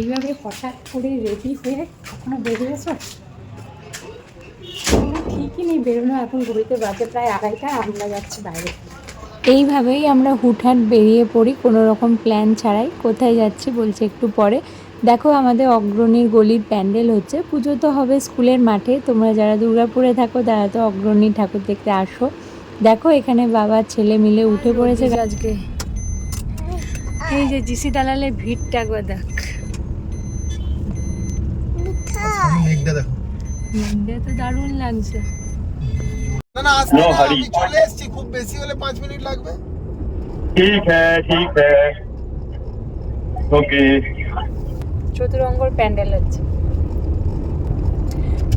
এইভাবে হঠাৎ করে রেডি হয়ে কখনো বেরিয়েছ? ঠিকই নেই বেরোনো এখন ঘড়িতে বাজে প্রায় আড়াইটা আমরা যাচ্ছি বাইরে। এইভাবেই আমরা হুটহাট বেরিয়ে পড়ি কোনো রকম প্ল্যান ছাড়াই। কোথায় যাচ্ছি বলছে একটু পরে। দেখো আমাদের অগ্রণীর গলির প্যান্ডেল হচ্ছে। পুজো তো হবে স্কুলের মাঠে। তোমরা যারা দুর্গাপুরে থাকো তারা তো অগ্রণী ঠাকুর দেখতে আসো। দেখো এখানে বাবা ছেলে মিলে উঠে পড়েছে। আজকে। এই যে জিসি দালালে ভিড়টা একবার দেখ।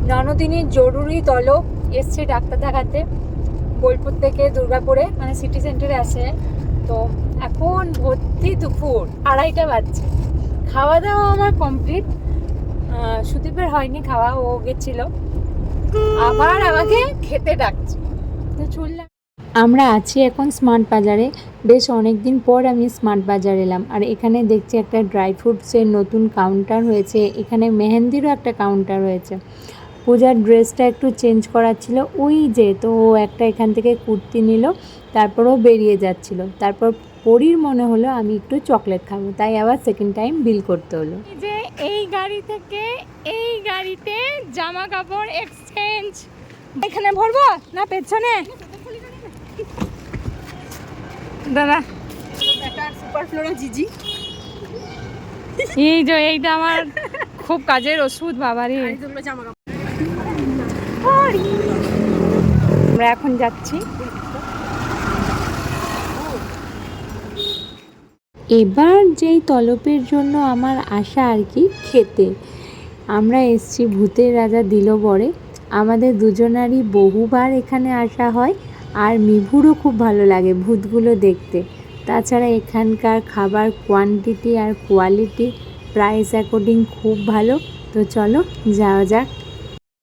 নানদিনী জরুরি তলব এসছে ডাক্তার দেখাতে। বোলপুর থেকে দুর্গাপুরে মানে সিটি সেন্টারে আছে। তো এখন ভর্তি দুপুর আড়াইটা বাজছে। খাওয়া দাওয়া আমার কমপ্লিট সুদীপের হয়নি খাওয়া, ও গেছিল। আবার আমাকে খেতে ডাকছে। তো চললাম। আমরা আছি এখন স্মার্ট বাজারে। বেশ অনেক দিন পর আমি স্মার্ট বাজার এলাম। আর এখানে দেখছি একটা ড্রাই ফ্রুটসের নতুন কাউন্টার হয়েছে। এখানে মেহেন্দিরও একটা কাউন্টার হয়েছে। পূজার ড্রেসটা একটু চেঞ্জ করার ছিল ওই যে, তো ও একটা এখান থেকে কুর্তি নিল, তারপরও বেরিয়ে যাচ্ছিল। তারপর পরির মনে হলো, আমি একটু চকলেট খাব। তাই আবার সেকেন্ড টাইম বিল করতে হলো। যে এই গাড়ি থেকে এই গাড়িতে জামা কাপড় এক্সচেঞ্জ এখানে ভরবো? না পেছনে? দাদা। সুপার ফ্লোরা জিজি এই যে এইটা আমার খুব কাজের ওষুধ বাবারে। জামা কাপড় আমরা এখন যাচ্ছি। এবার যেই তলপের জন্য আমার আশা আর কি, খেতে। আমরা এসছি ভূতের রাজা দিল বরে আমাদের দুজনারই বহুবার এখানে আসা হয়, আর মিভুরও খুব ভালো লাগে ভূতগুলো দেখতে। তাছাড়া এখানকার খাবার কোয়ান্টিটি আর কোয়ালিটি প্রাইস অ্যাকর্ডিং খুব ভালো। তো চলো, যাওয়া যাক।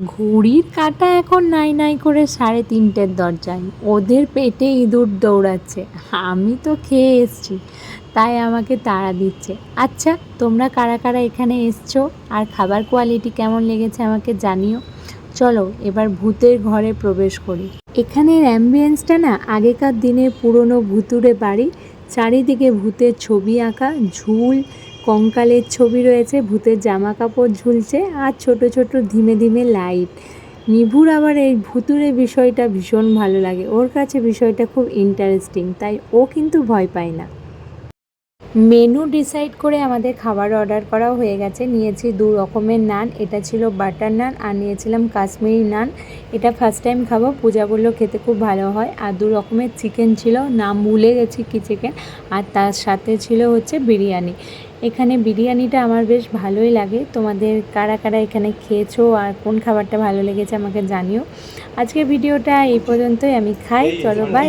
ঘড়ির কাঁটা এখন নাই নাই করে সাড়ে তিনটের দরজায়। ওদের পেটে ইঁদুর দৌড়াচ্ছে। আমি তো খেয়ে এসছি, তাই আমাকে তাড়া দিচ্ছে। আচ্ছা তোমরা কারা কারা এখানে এসছো? আর খাবার কোয়ালিটি কেমন লেগেছে আমাকে জানিও। চলো, এবার ভূতের ঘরে প্রবেশ করি। এখানের অ্যাম্বিয়েন্সটা না আগেকার দিনের পুরনো ভুতুরে বাড়ি। চারিদিকে ভূতের ছবি আঁকা, ঝুল কঙ্কালের ছবি রয়েছে, ভূতের জামা কাপড় ঝুলছে আর ছোট ছোট ধীমে ধীমে লাইট। নিভুর আবার এই ভুতুরে বিষয়টা ভীষণ ভালো লাগে। ওর কাছে বিষয়টা খুব ইন্টারেস্টিং তাই ও কিন্তু ভয় পায় না। মেনু ডিসাইড করে আমাদের খাবার অর্ডার করা হয়ে গেছে। নিয়েছি দু রকমের নান, এটা ছিল বাটার নান আর নিয়েছিলাম কাশ্মীরি নান। এটা ফার্স্ট টাইম খাব, পূজা বলল খেতে খুব ভালো হয়। আর দু রকমের চিকেন ছিল, নাম ভুলে গেছি কি চিকেন আর তার সাথে ছিল হচ্ছে বিরিয়ানি। এখানে বিরিয়ানিটা আমার বেশ ভালোই লাগে। তোমাদের কারা কারা এখানে খেয়েছো আর কোন খাবারটা ভালো লেগেছে আমাকে জানিও। আজকে ভিডিওটা এই পর্যন্তই আমি খাই চলো বাই